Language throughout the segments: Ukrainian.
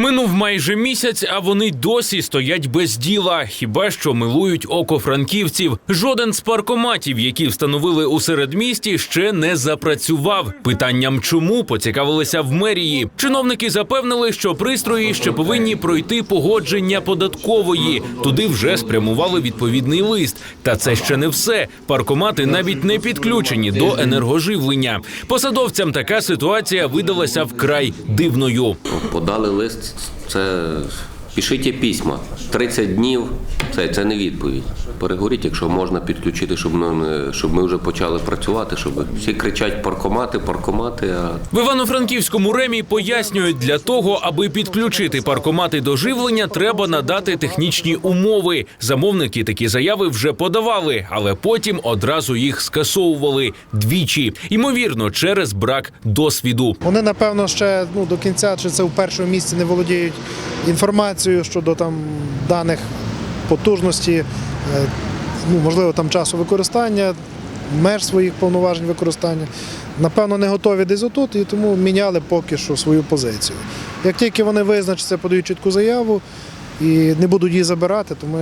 Минув майже місяць, а вони досі стоять без діла. Хіба що милують око франківців. Жоден з паркоматів, які встановили у середмісті, ще не запрацював. Питанням, чому поцікавилися в мерії. Чиновники запевнили, що пристрої ще повинні пройти погодження податкової. Туди вже спрямували відповідний лист. Та це ще не все. Паркомати навіть не підключені до енергоживлення. Посадовцям така ситуація видалася вкрай дивною. Подали лист, це пишіть письма. 30 днів це, це не відповідь. Переговоріть, якщо можна підключити, щоб ми, не- щоб ми вже почали працювати, щоб всі кричать паркомати, паркомати. А В Івано-Франківському ремі пояснюють, для того, аби підключити паркомати до живлення, треба надати технічні умови. Замовники такі заяви вже подавали, але потім одразу їх скасовували двічі. Ймовірно, через брак досвіду. Вони, напевно, ще ну, до кінця, чи це в першому місці не володіють інформацією щодо там даних потужності, е, ну, можливо, там часу використання, меж своїх повноважень використання. Напевно, не готові десь отут і тому міняли поки що свою позицію. Як тільки вони визначаться, подають чітку заяву і не будуть її забирати, то ми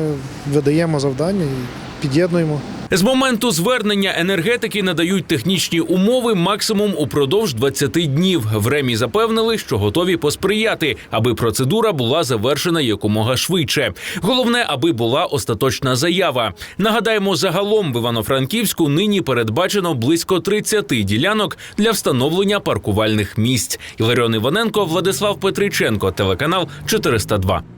видаємо завдання і під'єднуємо. З моменту звернення енергетики надають технічні умови максимум упродовж 20 днів. В ремі запевнили, що готові посприяти, аби процедура була завершена якомога швидше. Головне, аби була остаточна заява. Нагадаємо, загалом в Івано-Франківську нині передбачено близько 30 ділянок для встановлення паркувальних місць. Іларіон Іваненко, Владислав Петриченко, телеканал 402.